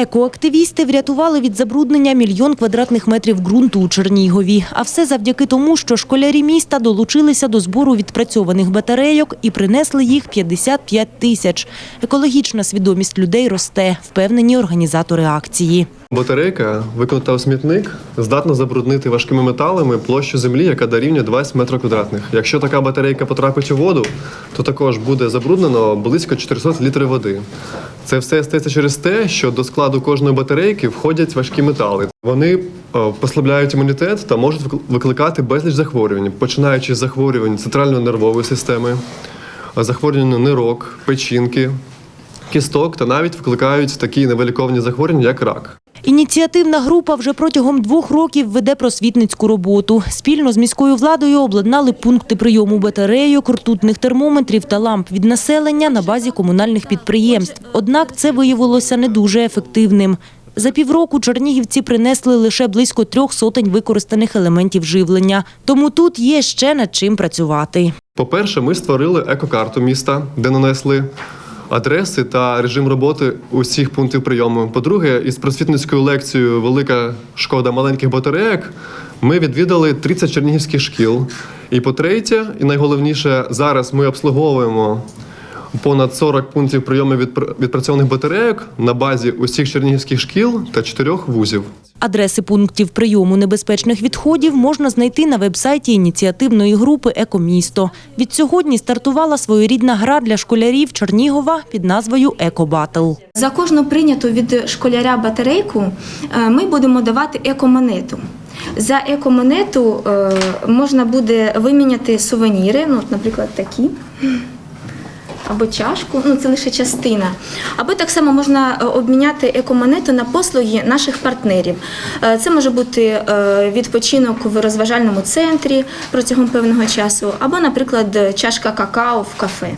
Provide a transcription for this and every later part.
Екоактивісти врятували від забруднення мільйон квадратних метрів ґрунту у Чернігові. А все завдяки тому, що школярі міста долучилися до збору відпрацьованих батарейок і принесли їх 55 тисяч. Екологічна свідомість людей росте, впевнені організатори акції. Батарейка, виконана у смітник, здатна забруднити важкими металами площу землі, яка дорівнює 20 метрів квадратних. Якщо така батарейка потрапить у воду, то також буде забруднено близько 400 літрів води. Це все стається через те, що до складу кожної батарейки входять важкі метали. Вони е, послабляють імунітет та можуть викли- викликати безліч захворювань, починаючи з захворювань центральної нервової системи, е, захворювання нирок, печінки, кісток та навіть викликають такі невиліковні захворювання, як рак. Ініціативна група вже протягом двох років веде просвітницьку роботу. Спільно з міською владою обладнали пункти прийому батарейок, ртутних термометрів та ламп від населення на базі комунальних підприємств. Однак це виявилося не дуже ефективним. За півроку чернігівці принесли лише близько трьох сотень використаних елементів живлення. Тому тут є ще над чим працювати. По-перше, ми створили екокарту міста, де нанесли адреси та режим роботи усіх пунктів прийому. По-друге, із просвітницькою лекцією Велика шкода маленьких батарейок ми відвідали 30 чернігівських шкіл. І по-третє, і найголовніше, зараз ми обслуговуємо понад 40 пунктів прийому відпр- відпрацьованих батарейок на базі усіх чернігівських шкіл та чотирьох вузів. Адреси пунктів прийому небезпечних відходів можна знайти на вебсайті ініціативної групи Екомісто. Від сьогодні стартувала своєрідна гра для школярів Чернігова під назвою Екобатл. За кожну прийняту від школяря батарейку е, ми будемо давати екомонету. За екомонету е, можна буде виміняти сувеніри, ну, наприклад, такі. Або чашку, ну це лише частина. Або так само можна е, обміняти екомонету на послуги наших партнерів. Е, Це може бути е, відпочинок в розважальному центрі протягом певного часу, або, наприклад, чашка какао в кафе.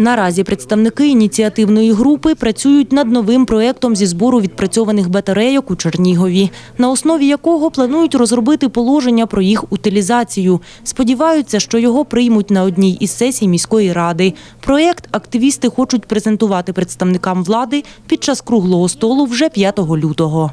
Наразі представники ініціативної групи працюють над новим проєктом зі збору відпрацьованих батарейок у Чернігові, на основі якого планують розробити положення про їх утилізацію. Сподіваються, що його приймуть на одній із сесій міської ради. Проєкт активісти хочуть презентувати представникам влади під час круглого столу вже 5 лютого.